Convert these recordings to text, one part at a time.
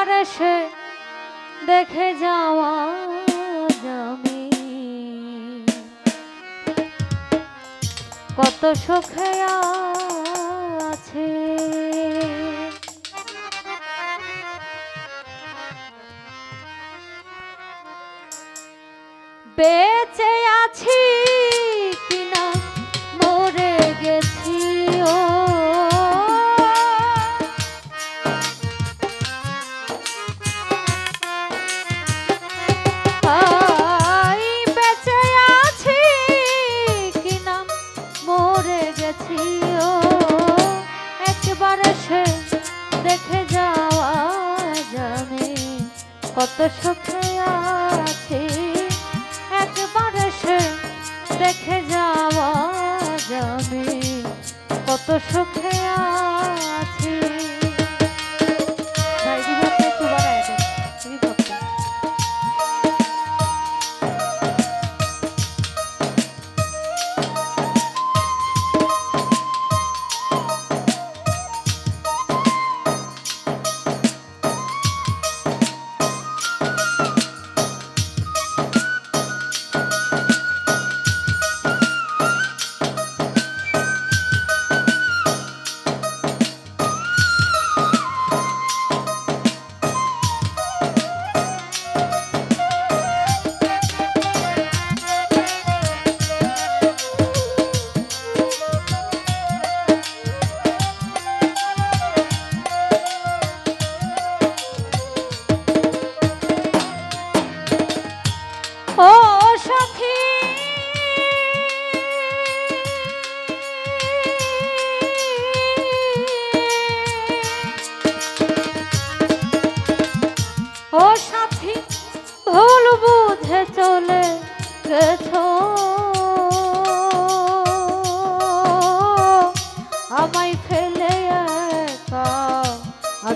একবার এসে দেখে যাওয়া জমি কত সুখে আছে। বেঁচে কত সুখে আছি। একবার সে দেখে যাওয়া যাবে। কত সুখে আছি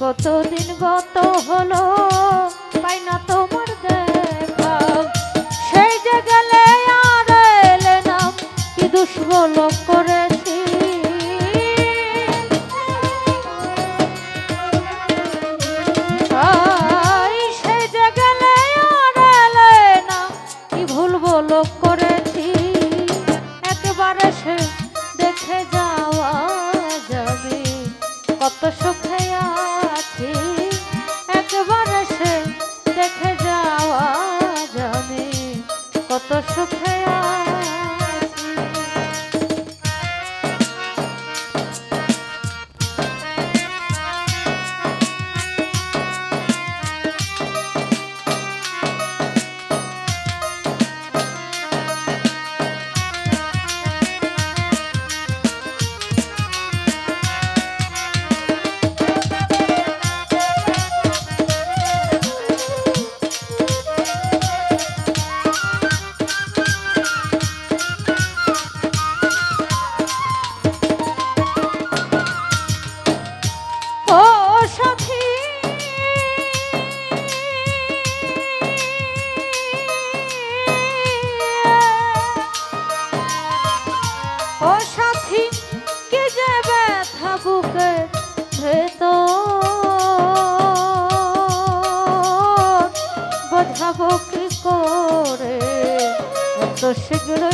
কতদিন গত হলো, পাই না তোমার দেখা। সেই যে গেলে আর এলে না, কি দুষ্বল করেছি ব্যথা ভেতর বোঝাবো কি করে এত শীঘ্রই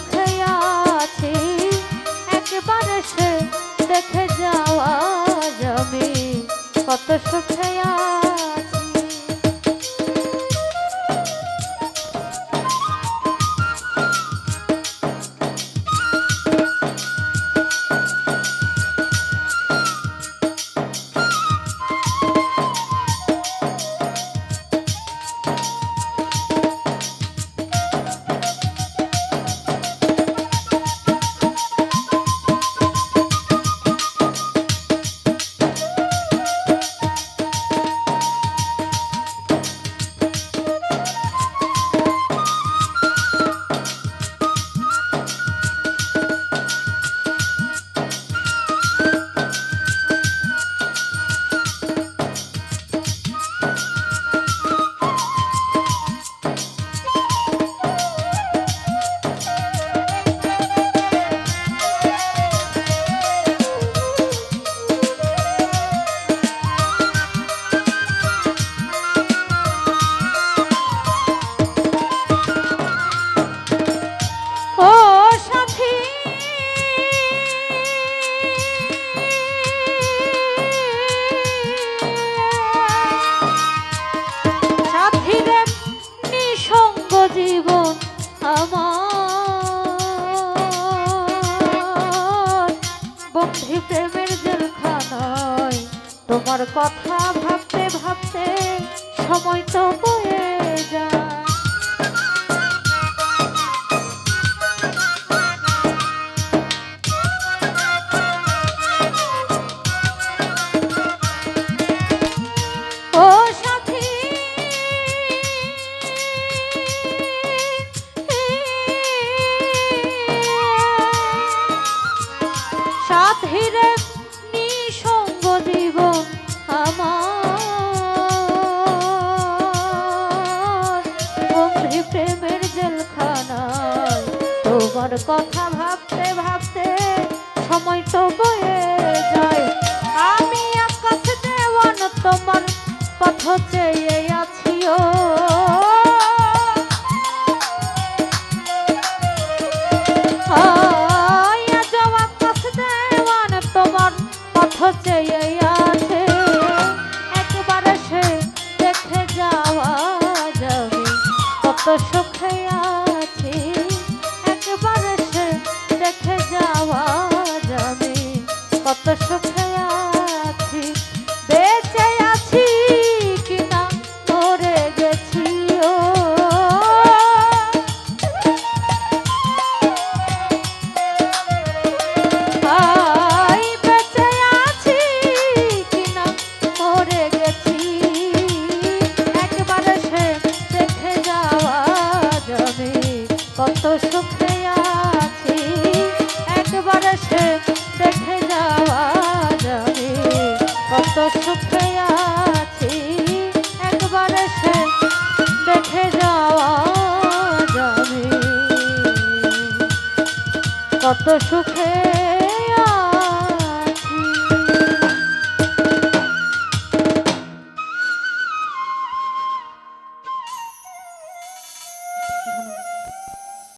কথা ভাবতে ভাবতে সময় তো বয়ে তোমার কথা ভাবতে ভাবতে সময় তো বয়ে যায়। আমি আকাশ দেওয়ান তোমার পথ চেয়ে কত সুখে